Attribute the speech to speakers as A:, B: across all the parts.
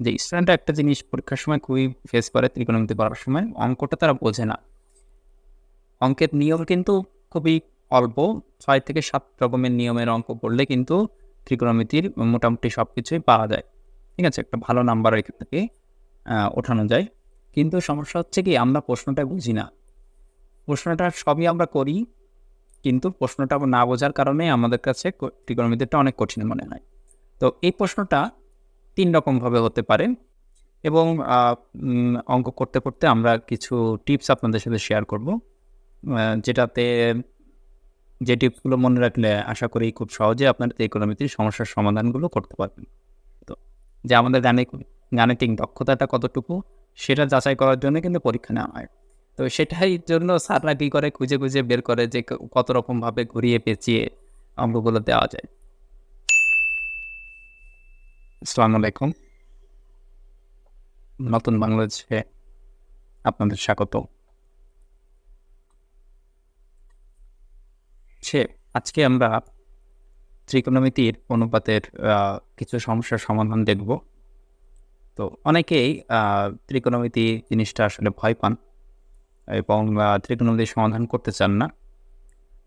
A: যে স্টুডেন্টরা একটা জিনিস পরীক্ষার সময় খুবই ফেস করে, ত্রিকোণমিতি পড়ার সময়, অঙ্কটা তারা বোঝে না। অঙ্কের নিয়ম কিন্তু খুবই অল্প, ছয় থেকে সাত রকমের নিয়মের অঙ্ক পড়লে কিন্তু ত্রিকোণমিতির মোটামুটি সব কিছুই পাওয়া যায়। ঠিক আছে? একটা ভালো নাম্বার এখান থেকে ওঠানো যায়। কিন্তু সমস্যা হচ্ছে কি, আমরা প্রশ্নটা বুঝি না। প্রশ্নটা সবই আমরা করি, কিন্তু প্রশ্নটা না বোঝার কারণে আমাদের কাছে ত্রিকোণমিতিটা অনেক কঠিন মনে হয়। তো এই প্রশ্নটা তিন রকমভাবে হতে পারে এবং অঙ্ক করতে করতে আমরা কিছু টিপস আপনাদের সাথে শেয়ার করব। যেটাতে যে টিপসগুলো মনে রাখলে আশা করি খুব সহজে আপনার ত্রিকোণমিতির সমস্যার সমাধানগুলো করতে পারবেন। তো, যে আমাদের গাণিক গাণিতিক দক্ষতাটা কতটুকু সেটা যাচাই করার জন্য কিন্তু পরীক্ষা নেওয়া হয়। তো সেটাই জন্য স্যাররা কী করে খুঁজে খুঁজে বের করে যে কত রকমভাবে ঘুরিয়ে পেঁচিয়ে অঙ্কগুলো দেওয়া যায়। আসসালামু আলাইকুম। নতুন বাংলাদেশে আপনাদের স্বাগত। সে আজকে আমরা ত্রিকোণমিতির অনুপাতের কিছু সমস্যার সমাধান দেখব। তো অনেকেই ত্রিকোণমিতি জিনিসটা আসলে ভয় পান এবং আহ, ত্রিকোণমিতির সমাধান করতে চান না।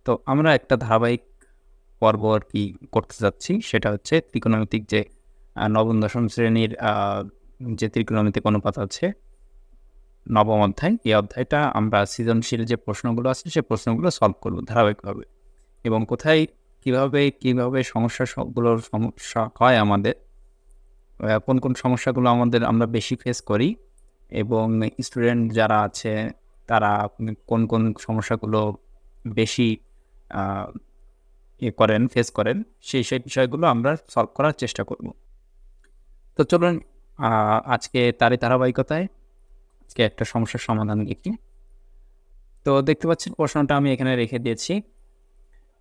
A: তো আমরা একটা ধারাবাহিক পর্ব আর কি করতে যাচ্ছি সেটা হচ্ছে ত্রিকোণমিতিক যে নবম, দশম শ্রেণির যে ত্রিকোণমিতিক অনুপাত আছে, নবম অধ্যায়, এই অধ্যায়টা আমরা সৃজনশীল যে প্রশ্নগুলো আছে সেই প্রশ্নগুলো সলভ করব ধারাবাহিকভাবে। এবং কোথায়, কীভাবে কীভাবে সমস্যা সবগুলোর সমস্যা হয় আমাদের কোন কোন সমস্যাগুলো আমাদের আমরা বেশি ফেস করি, এবং স্টুডেন্ট যারা আছে, তারা কোন কোন সমস্যাগুলো বেশি ইয়ে করেন ফেস করেন, সেই সেই বিষয়গুলো আমরা সলভ করার চেষ্টা করব। তো চলুন আজকে তারই ধারাবাহিকতায় আজকে একটা সমস্যার সমাধান দেখি। তো দেখতে পাচ্ছেন, প্রশ্নটা আমি এখানে রেখে দিয়েছি।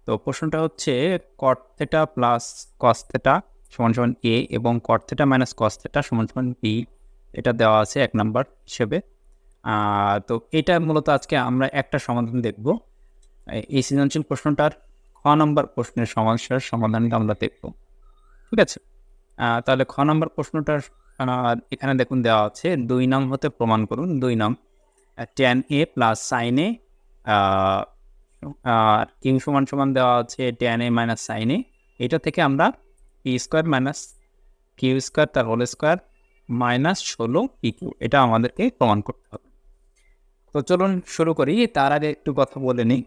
A: তো প্রশ্নটা হচ্ছে cot theta plus cos theta সমান সমান এ এবং cot theta minus cos theta সমান সমান বি এটা দেওয়া আছে এক নাম্বার হিসেবে। তো এটা মূলত আজকে আমরা একটা সমাধান দেখব। এই- সৃজনশীল প্রশ্নটার খ নম্বর প্রশ্নের সমস্যার সমাধানটা আমরা দেখব। ঠিক আছে? তাহলে খ নম্বর প্রশ্নটা এখানে দেখুন দেওয়া আছে, দুই নাম হতে প্রমাণ করুন, দুই নাম tan A plus sine A আর কিং সমান সমান দেওয়া আছে tan A minus sine A এটা থেকে আমরা P square minus Q square তার হোল স্কোয়ার মাইনাস ষোলো পি কিউ এটা আমাদেরকে প্রমাণ করতে হবে। তো চলুন শুরু করি, তার আগে একটু কথা বলে নিই।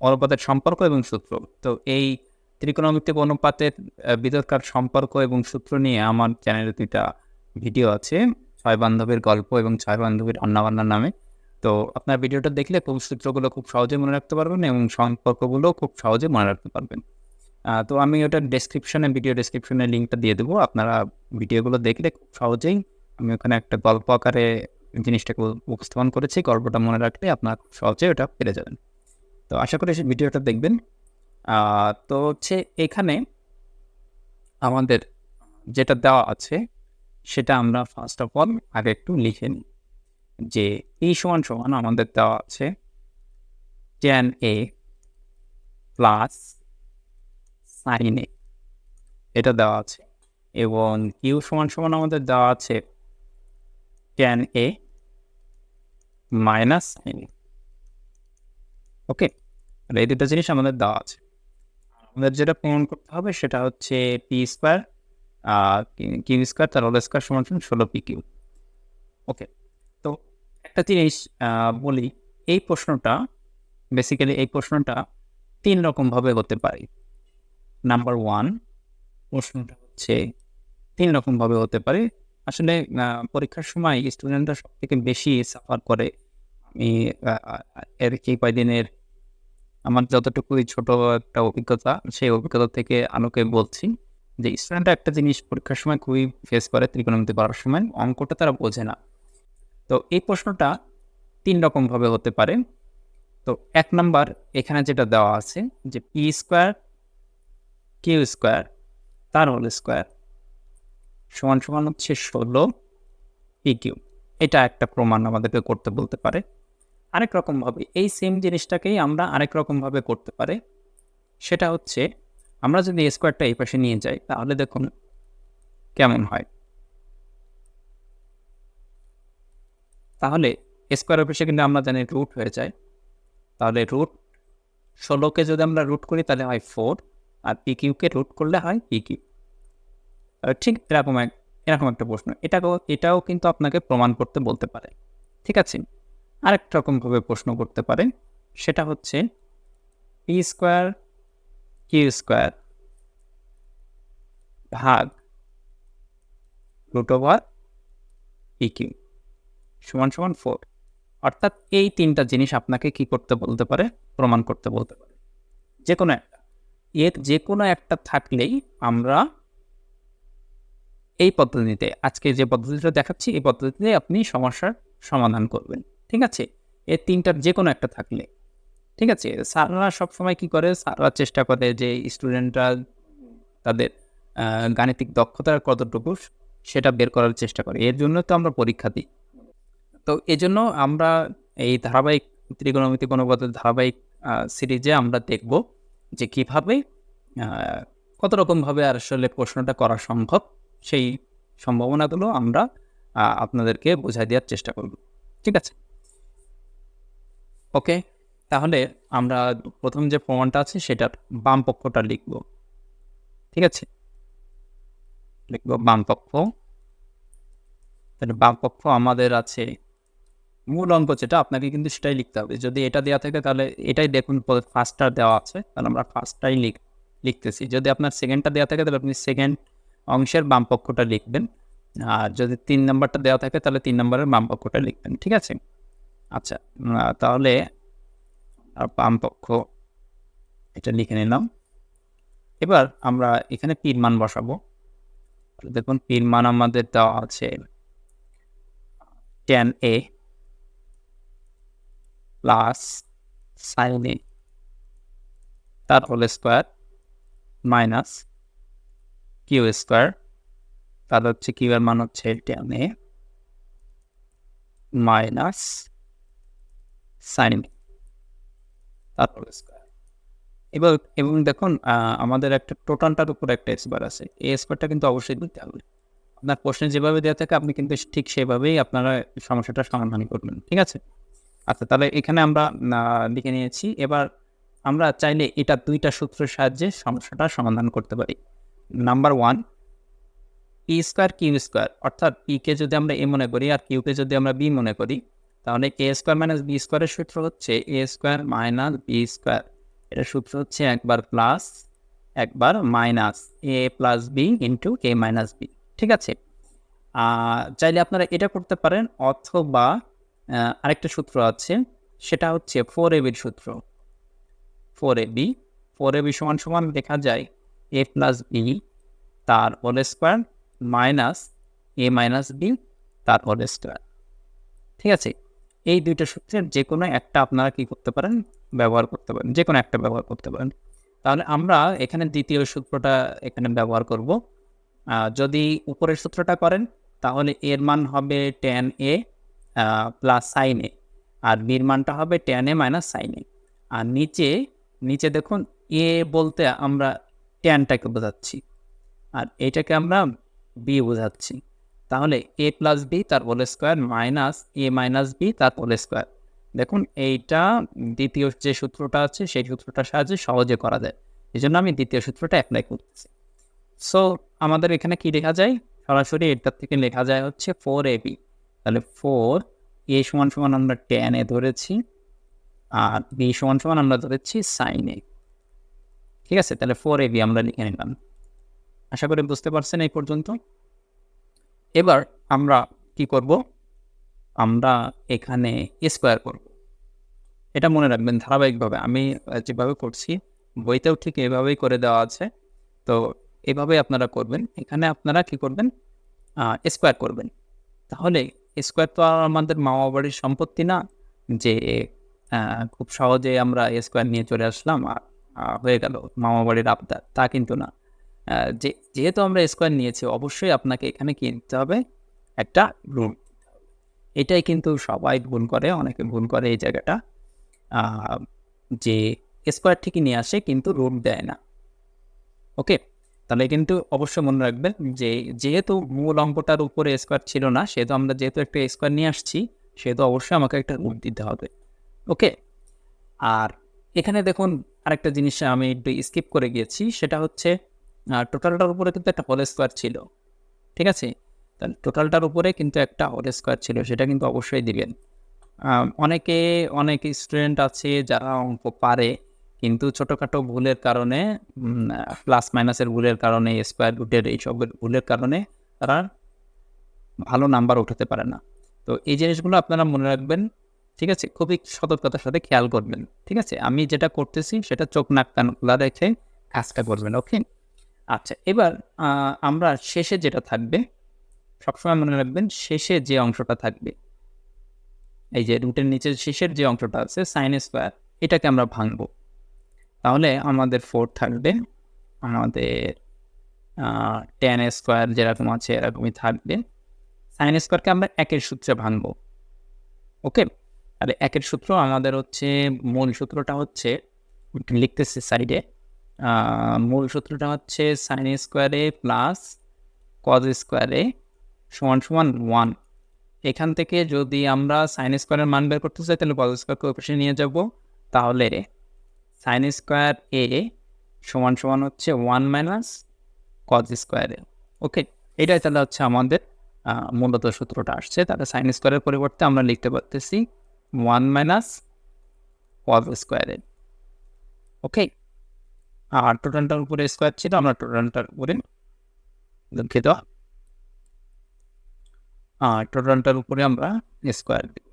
A: অনুপাতের সম্পর্ক এবং সূত্র। তো এই ত্রিকোণমিতিক অনুপাতের আহ, ভিতরকার সম্পর্ক এবং সূত্র নিয়ে আমার চ্যানেলে দুইটা ভিডিও আছে ছয় বান্ধবীর গল্প এবং ছয় বান্ধবীর রান্নাবান্নার নামে। তো আপনার ভিডিওটা দেখলে খুব সূত্রগুলো খুব সহজে মনে রাখতে পারবেন এবং সম্পর্কগুলো খুব সহজে মনে রাখতে পারবেন। তো আমি ওটা ডেসক্রিপশনে ভিডিও ডেসক্রিপশনে লিঙ্কটা দিয়ে দেবো। আপনারা ভিডিওগুলো দেখলে খুব সহজেই আমি ওখানে একটা গল্প আকারে জিনিসটাকে উপস্থাপন করেছি। গল্পটা মনে রাখলে আপনারা খুব সহজে ওটা পেরে যাবেন। তো আশা করি ভিডিওটা দেখবেন। তো হচ্ছে এখানে আমাদের যেটা দেওয়া আছে, সেটা আমরা ফার্স্ট অফ অল আগে একটু লিখে নিই। যে এই সমান সমান আমাদের দেওয়া আছে tan A plus sine A এটা দেওয়া আছে। এবং ইউ সমান সমান আমাদের দেওয়া আছে tan A minus sine A okay এই দুটো জিনিস আমাদের দেওয়া আছে। আমাদের যেটা প্রমাণ করতে হবে সেটা হচ্ছে পি স্কোয়ার কিউ স্কোয়ার তার হোল স্কোয়ার সমান সমান ষোলো পি কিউ ওকে তো একটা জিনিস বলি, এই প্রশ্নটা বেসিক্যালি এই প্রশ্নটা তিন রকমভাবে হতে পারে। নাম্বার ওয়ান প্রশ্নটা হচ্ছে তিন রকমভাবে হতে পারে। আসলে পরীক্ষার সময় স্টুডেন্টরা সব থেকে বেশি সাফার করে। আমি এর এই কয়দিনের আমার যতটুকুই ছোট একটা অভিজ্ঞতা, সেই অভিজ্ঞতা থেকে আলোকে বলছি যে স্টুডেন্টরা একটা জিনিস পরীক্ষার সময় খুবই ফেস করে ত্রিকোণমিতি পড়ার সময়, অঙ্কটা তারা বোঝে না। তো এই প্রশ্নটা তিন রকমভাবে হতে পারে। তো এক নাম্বার এখানে যেটা দেওয়া আছে যে পি স্কোয়ার কিউ স্কোয়ার তার হোল স্কোয়ার সমান সমান হচ্ছে ষোলো পি কিউ এটা একটা প্রমাণ আমাদেরকে করতে বলতে পারে। আরেক রকমভাবে এই সেম জিনিসটাকেই আমরা আরেক রকমভাবে করতে পারে। সেটা হচ্ছে, আমরা যদি স্কোয়ারটা এই পাশে নিয়ে যাই, তাহলে দেখুন কেমন হয়। তাহলে স্কোয়ার অফিসে কিন্তু আমরা জানি রুট হয়ে যায়। তাহলে রুট ষোলোকে যদি আমরা রুট করি, তাহলে হয় ফোর আর পি কিউকে রুট করলে হয় পি কিউ ঠিক এরকম এক, এরকম একটা প্রশ্ন। এটাকেও, এটাও কিন্তু আপনাকে প্রমাণ করতে বলতে পারে। ঠিক আছে? আরেকটা রকমভাবে প্রশ্ন করতে পারে সেটা হচ্ছে পি স্কোয়ার কিউ স্কোয়ার ভাগ রুট ওভার পি কিউ সমান সমান ফোর অর্থাৎ এই তিনটা জিনিস আপনাকে কি করতে বলতে পারে? প্রমাণ করতে বলতে পারে। যে কোনো একটা। এর যে কোনো একটা থাকলেই আমরা এই পদ্ধতিতে, আজকে যে পদ্ধতিটা দেখাচ্ছি, এই পদ্ধতিতে আপনি সমস্যার সমাধান করবেন। ঠিক আছে? এর তিনটার যে কোনো একটা থাকলে। ঠিক আছে? স্যাররা সবসময় কি করে? স্যাররা চেষ্টা করে যে স্টুডেন্টরা তাদের গাণিতিক দক্ষতার কতটুকু সেটা বের করার চেষ্টা করে। এর জন্য তো আমরা পরীক্ষা দিই। তো এজন্য আমরা এই ধারাবাহিক ত্রিকোণমিতি অনুপাতের ধারাবাহিক সিরিজে আমরা দেখব যে কীভাবে কত রকমভাবে আসলে প্রশ্নটা করা সম্ভব। সেই সম্ভাবনাগুলো আমরা আপনাদেরকে বোঝাই দেওয়ার চেষ্টা করব। ঠিক আছে? ওকে? তাহলে আমরা প্রথম যে প্রমাণটা আছে সেটার বাম পক্ষটা লিখব। ঠিক আছে? লিখব বাম পক্ষ। তাহলে বাম পক্ষ আমাদের আছে মূল অঙ্ক যেটা, আপনাকে কিন্তু সেটাই লিখতে হবে। যদি এটা দেওয়া থাকে তাহলে এটাই দেখুন ফার্স্টটা দেওয়া আছে, তাহলে আমরা ফার্স্টটাই লিখ, লিখতেছি। যদি আপনার সেকেন্ডটা দেওয়া থাকে তাহলে আপনি সেকেন্ড অংশের বাম পক্ষটা লিখবেন। আর যদি তিন নাম্বারটা দেওয়া থাকে তাহলে তিন নম্বরের বাম পক্ষটা লিখবেন। ঠিক আছে? আচ্ছা তাহলে বাম পক্ষ, এটা লিখে নিলাম। এবার আমরা এখানে পির মান বসাবো। দেখুন পির মান আমাদের দেওয়া আছে tan A plus sine A তার whole square minus Q square তার হচ্ছে কিউ এর মান হচ্ছে tan A minus sine. A তার স্কোয়ার এবার এবং দেখুন আমাদের একটা টোটালটার উপর একটা স্কোয়ার আছে। এই স্কোয়ারটা কিন্তু অবশ্যই দিতে হবে। আপনার প্রশ্নে যেভাবে দেওয়া থাকে, আপনি কিন্তু ঠিক সেভাবেই আপনারা সমস্যাটা সমাধান করবেন, ঠিক আছে? আচ্ছা তাহলে এখানে আমরা লিখে নিয়েছি। এবার আমরা চাইলে এটা দুইটা সূত্রের সাহায্যে সমস্যাটা সমাধান করতে পারি। Number one, P square Q square, অর্থাৎ পিকে যদি আমরা এ মনে করি আর কিউকে যদি আমরা বি মনে করি তাহলে এ স্কোয়ার মাইনাস বি স্কোয়ারের সূত্র হচ্ছে A square minus B square এটা সূত্র হচ্ছে একবার প্লাস একবার minus A plus B into A minus B ঠিক আছে? চাইলে আপনারা এটা করতে পারেন অথবা আরেকটা সূত্র আছে, সেটা হচ্ছে ফোর এ বির সূত্র। Four A B four A B সমান সমান দেখা যায় এ প্লাস বি তার whole square minus A minus B তার হোল স্কোয়ার ঠিক আছে? এই দুইটা সূত্রের যে কোনো একটা আপনারা কি করতে পারেন? ব্যবহার করতে পারেন। যে কোনো একটা ব্যবহার করতে পারেন। তাহলে আমরা এখানে দ্বিতীয় সূত্রটা এখানে ব্যবহার করব। যদি উপরের সূত্রটা করেন, তাহলে এর মান হবে tan A plus sine A আর বির মানটা হবে tan A minus sine A আর নিচে নিচে দেখুন এ বলতে আমরা টেনটাকে বোঝাচ্ছি। আর এটাকে আমরা বি বোঝাচ্ছি। তাহলে এ প্লাস বি তার whole square minus A minus B তার হোল স্কোয়ার দেখুন, এইটা দ্বিতীয় যে সূত্রটা আছে, সেই সূত্রটার সাহায্যে সহজে করা যায়। এই জন্য আমি দ্বিতীয় সূত্রটা অ্যাপ্লাই করতেছি। সো আমাদের এখানে কি লেখা যায়? সরাসরি এটার থেকে লেখা যায় হচ্ছে ফোর এ বি তাহলে ফোর এ সমান সমান আমরা টেন এ ধরেছি, আর বি সমান সমান আমরা ধরেছি সাইন এ ঠিক আছে? তাহলে ফোর এ বি আমরা লিখে নিলাম। আশা করি বুঝতে পারছেন এই পর্যন্ত। এবার আমরা কি করব? আমরা এখানে স্কোয়ার করব। এটা মনে রাখবেন ধারাবাহিকভাবে আমি যেভাবে করছি, বইতেও ঠিক এভাবেই করে দেওয়া আছে। তো এভাবে আপনারা করবেন। এখানে আপনারা কি করবেন? স্কোয়ার করবেন। তাহলে স্কোয়ার তো আর আমাদের মামা বাড়ির সম্পত্তি না, যে খুব সহজে আমরা স্কোয়ার নিয়ে চলে আসলাম, আর হয়ে গেল মামা বাড়ির আবদার। তা কিন্তু না। যে, যেহেতু আমরা স্কোয়ার নিয়েছি, অবশ্যই আপনাকে এখানে কিনতে হবে একটা রুট এটাই কিন্তু সবাই ভুল করে, অনেকে ভুল করে এই জায়গাটা। যে স্কোয়ার ঠিকই নিয়ে আসে কিন্তু রুট দেয় না। ওকে তাহলে কিন্তু অবশ্যই মনে রাখবেন যে, যেহেতু মূল অঙ্কটার উপরে স্কোয়ার ছিল না, সেহেতু আমরা যেহেতু একটা স্কোয়ার নিয়ে আসছি, সেহেতু অবশ্যই আমাকে একটা রুট দিতে হবে। ওকে আর এখানে দেখুন আরেকটা জিনিস আমি একটু স্কিপ করে গিয়েছি, সেটা হচ্ছে টোটালটার উপরে কিন্তু একটা হোল স্কোয়ার ছিল। ঠিক আছে? তাহলে টোটালটার উপরে কিন্তু একটা হোল স্কোয়ার ছিল, সেটা কিন্তু অবশ্যই দিবেন। অনেকে, অনেক স্টুডেন্ট আছে যারা অঙ্ক পারে, কিন্তু ছোটোখাটো ভুলের কারণে প্লাস মাইনাসের ভুলের কারণে স্কোয়ার রুটের এইসবের ভুলের কারণে তারা ভালো নাম্বার উঠাতে পারে না। তো এই জিনিসগুলো আপনারা মনে রাখবেন, ঠিক আছে? খুবই সতর্কতার সাথে খেয়াল করবেন, ঠিক আছে? আমি যেটা করতেছি সেটা চোখ, নাক, কান খোলা রেখে কাজটা করবেন ওকে আচ্ছা এবার আমরা শেষে যেটা থাকবে, সবসময় মনে রাখবেন শেষে যে অংশটা থাকবে, এই যে রুটের নিচের শেষের যে অংশটা আছে সাইন স্কোয়ার এটাকে আমরা ভাঙবো। তাহলে আমাদের ফোর থাকবে, আমাদের টেন স্কোয়ার যেরকম আছে এরকমই থাকবে। সাইন স্কোয়ারকে আমরা একের সূত্রে ভাঙব ওকে তাহলে একের সূত্র আমাদের হচ্ছে, মূল সূত্রটা হচ্ছে, লিখতেছি সাইডে মূল সূত্রটা হচ্ছে সাইন স্কোয়ারে প্লাস কজ স্কোয়ারে সমান সমান ওয়ান এখান থেকে যদি আমরা সাইন স্কোয়ারের মান বের করতে চাই, তাহলে কজ স্কোয়ার কোপাশে নিয়ে যাব। তাহলে সাইন স্কোয়ার এ সমান সমান হচ্ছে ওয়ান মাইনাস কজ স্কোয়ারে ওকে এটাই তাহলে হচ্ছে আমাদের মূলত সূত্রটা আসছে। তাহলে সাইন স্কোয়ারের পরিবর্তে আমরা লিখতে পারতেছি ওয়ান মাইনাস কজ স্কোয়ারে ওকে আর টোটালটার উপরে স্কোয়ার ছিল, আমরা টোটালটার উপরে দুঃখিত আর টোটালটার উপরে আমরা স্কোয়ার দিব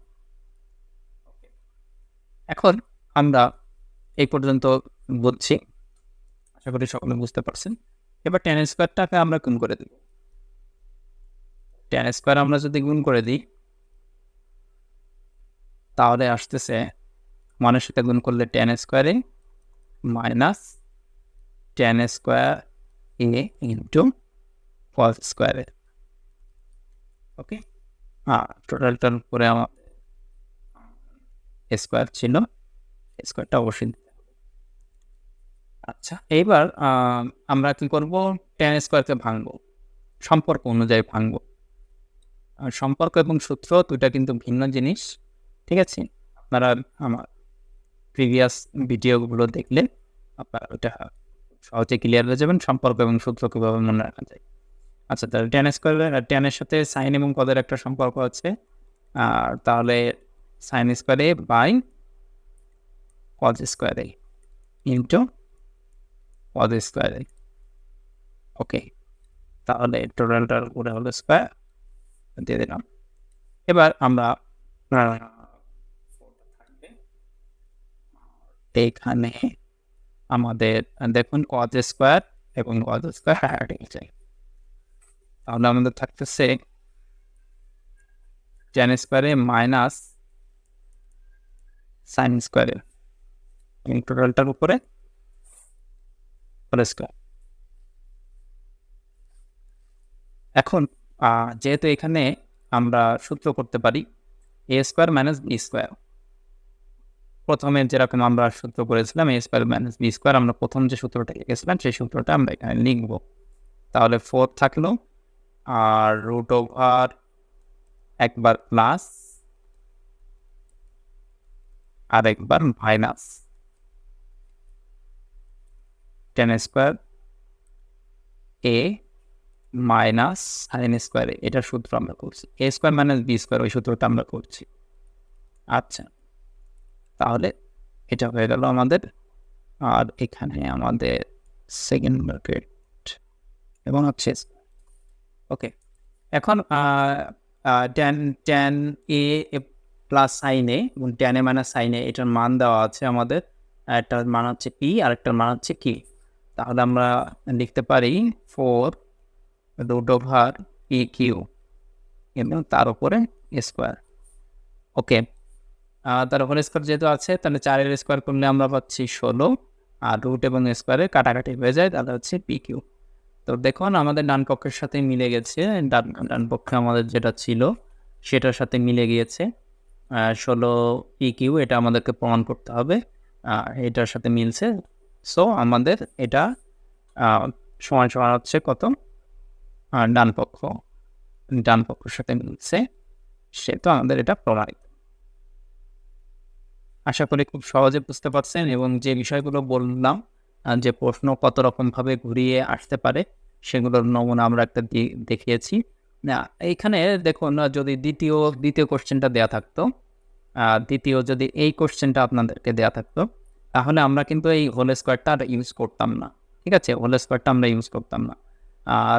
A: এখন আমরা এই পর্যন্ত বুঝছি আশা করি সকলে বুঝতে পারছেন। এবার টেন স্কোয়ারটাকে আমরা গুণ করে দেব। টেন স্কোয়ার আমরা যদি গুণ করে দিই, তাহলে আসতেছে সাথে গুণ করলে টেন স্কোয়ারে minus tan square A into cos স্কোয়ারে ওকে হ্যাঁ টোটালটার উপরে আমার স্কোয়ার ছিল স্কোয়ারটা অবশ্যই। আচ্ছা এইবার আমরা কি করব টেন স্কোয়ারকে ভাঙবো সম্পর্ক অনুযায়ী ভাঙবো সম্পর্ক এবং সূত্র দুইটা কিন্তু ভিন্ন জিনিস ঠিক আছে? আপনারা আমার প্রিভিয়াস ভিডিওগুলো দেখলে আপনারা ওটা সহজে ক্লিয়ার হয়ে যাবেন, সম্পর্ক এবং সূত্র কীভাবে মনে রাখা যায়। আচ্ছা তাহলে টেন স্কোয়ারের টেনের সাথে সাইন এবং পদের একটা সম্পর্ক আছে। আর তাহলে সাইন স্কোয়ারে বাই কজ স্কোয়ারে ইন্টু কজ স্কোয়ারে ওকে তাহলে টোটালটার উপরে হলো স্কোয়ার দিয়ে দিলাম। এবার আমরা এখানে আমাদের, দেখুন কজ স্কোয়ার এবং কজ স্কোয়ার হায়ার চাই তাহলে আমাদের থাকতেছে টেন স্কোয়ারে মাইনাস সাইন স্কোয়ারে এবং টোটালটার উপরে স্কোয়ার এখন যেহেতু এখানে আমরা সূত্র করতে পারি A square minus B square প্রথমে যেরকম আমরা সূত্র করেছিলাম A square minus B square আমরা প্রথম যে সূত্রটা লিখেছিলাম, সেই সূত্রটা আমরা এখানে লিখব। তাহলে ফোর থাকল, আর রুট ওভার একবার প্লাস আর একবার minus tan square A minus sine square এটার সূত্র আমরা করছি। A square minus B square ওই সূত্রটা আমরা করছি। আচ্ছা। তাহলে এটা হয়ে গেল আমাদের। আর এখানে আমাদের সেকেন্ড ব্র্যাকেট এবং হচ্ছে ওকে এখন টেন টেন এ প্লাস সাইনে এবং এ মাইনাস সাইনে এটার মান দেওয়া আছে আমাদের। একটার মান হচ্ছে পি আর একটার মান হচ্ছে কি তাহলে আমরা লিখতে পারি four root over P Q এবং তার উপরে স্কোয়ার ওকে তার উপরে স্কোয়ার যেহেতু আছে, তাহলে চারের স্কোয়ার করলে আমরা পাচ্ছি ষোলো। আর রুট এবং স্কোয়ারে কাটাকাটি হয়ে যায়, তাহলে হচ্ছে পি কিউ তো দেখুন, আমাদের ডান পক্ষের সাথে মিলে গেছে, ডান ডান পক্ষে আমাদের যেটা ছিল, সেটার সাথে মিলে গিয়েছে। ষোলো পি কিউ এটা আমাদেরকে প্রমাণ করতে হবে এটার সাথে মিলছে। সো আমাদের এটা সমান সমান হচ্ছে কত? ডান পক্ষ। ডান পক্ষের সাথে মিলছে সে তো আমাদের এটা প্রমাণিত। আশা করি খুব সহজে বুঝতে পারছেন এবং যে বিষয়গুলো বললাম যে প্রশ্ন কত রকমভাবে ঘুরিয়ে আসতে পারে সেগুলোর নমুনা আমরা একটা দেখিয়েছি। এইখানে দেখুন যদি দ্বিতীয় দ্বিতীয় কোশ্চেনটা দেয়া থাকতো দ্বিতীয় যদি এই কোশ্চেনটা আপনাদেরকে দেয়া থাকতো, তাহলে আমরা কিন্তু এই হোল স্কোয়ারটা আর ইউজ করতাম না। ঠিক আছে? হোল স্কোয়ারটা আমরা ইউজ করতাম না।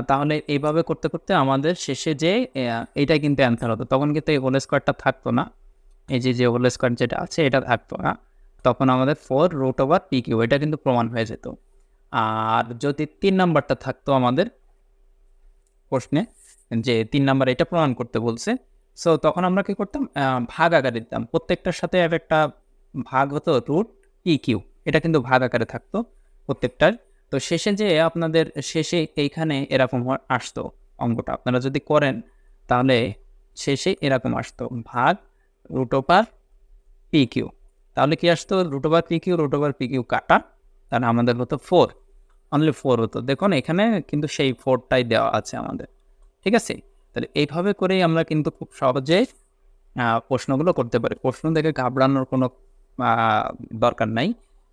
A: তাহলে এইভাবে করতে করতে আমাদের শেষে যে এইটাই কিন্তু অ্যান্সার হতো। তখন কিন্তু এই হোল স্কোয়ারটা থাকতো না। এই যে যে হোল স্কোয়ার যেটা আছে এটা থাকতো না তখন আমাদের four root over P Q এটা কিন্তু প্রমাণ হয়ে যেত। আর যদি তিন নাম্বারটা থাকতো আমাদের প্রশ্নে, যে তিন নাম্বার এটা প্রমাণ করতে বলছে সো তখন আমরা কি করতাম? ভাগ আকারে দিতাম। প্রত্যেকটার সাথে এক একটা ভাগ হতো রুট পি কিউ এটা কিন্তু ভাগ আকারে থাকতো প্রত্যেকটার। তো শেষে যে আপনাদের শেষে এইখানে এরকম আসতো অঙ্কটা, আপনারা যদি করেন, তাহলে শেষে এরকম আসতো। ভাগ রুট ওভার পি কিউ তাহলে কি আসতো? Root over P Q root over P Q কাটা। তাহলে আমাদের হতো ফোর অনলি ফোর হতো। দেখুন, এখানে কিন্তু সেই ফোরটাই দেওয়া আছে আমাদের। ঠিক আছে? তাহলে এইভাবে করেই আমরা কিন্তু খুব সহজে প্রশ্নগুলো করতে পারি। প্রশ্ন দেখে ঘাবড়ানোর কোনো দরকার নাই।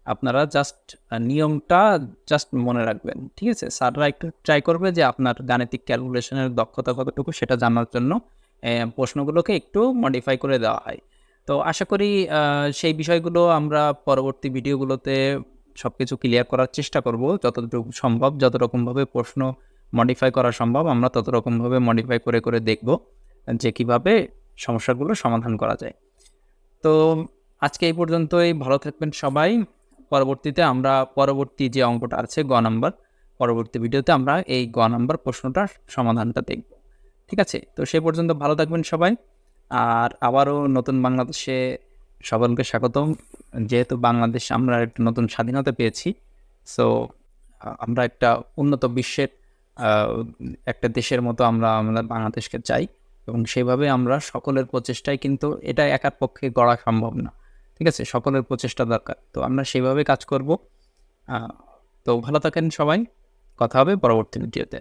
A: আপনারা জাস্ট নিয়মটা জাস্ট মনে রাখবেন। ঠিক আছে? স্যাররা একটু ট্রাই করবে যে আপনার গাণিতিক ক্যালকুলেশনের দক্ষতা কতটুকু সেটা জানার জন্য। প্রশ্নগুলোকে একটু মডিফাই করে দেওয়া হয়। তো আশা করি সেই বিষয়গুলো আমরা পরবর্তী ভিডিওগুলোতে সব কিছু ক্লিয়ার করার চেষ্টা করব। যতটুকু সম্ভব যত রকমভাবে প্রশ্ন মডিফাই করা সম্ভব, আমরা তত রকমভাবে মডিফাই করে করে দেখব যে কীভাবে সমস্যাগুলো সমাধান করা যায়। তো আজকে এই পর্যন্তই। ভালো থাকবেন সবাই। পরবর্তীতে আমরা, পরবর্তী যে অঙ্কটা আছে, গ নাম্বার, পরবর্তী ভিডিওতে আমরা এই গ নাম্বার প্রশ্নটার সমাধানটা দেখব। ঠিক আছে? তো সে পর্যন্ত ভালো থাকবেন সবাই। আর আবারও নতুন বাংলাদেশে সকলকে স্বাগতম। যেহেতু বাংলাদেশ আমরা একটা নতুন স্বাধীনতা পেয়েছি সো আমরা একটা উন্নত বিশ্বের একটা দেশের মতো আমরা আমাদের বাংলাদেশকে চাই এবং সেভাবে আমরা সকলের প্রচেষ্টায় কিন্তু এটা একার পক্ষে গড়া সম্ভব না। ঠিক আছে? সকলের প্রচেষ্টা দরকার। তো আমরা সেভাবে কাজ করব। তো ভালো থাকেন সবাই। কথা হবে পরবর্তী ভিডিওতে।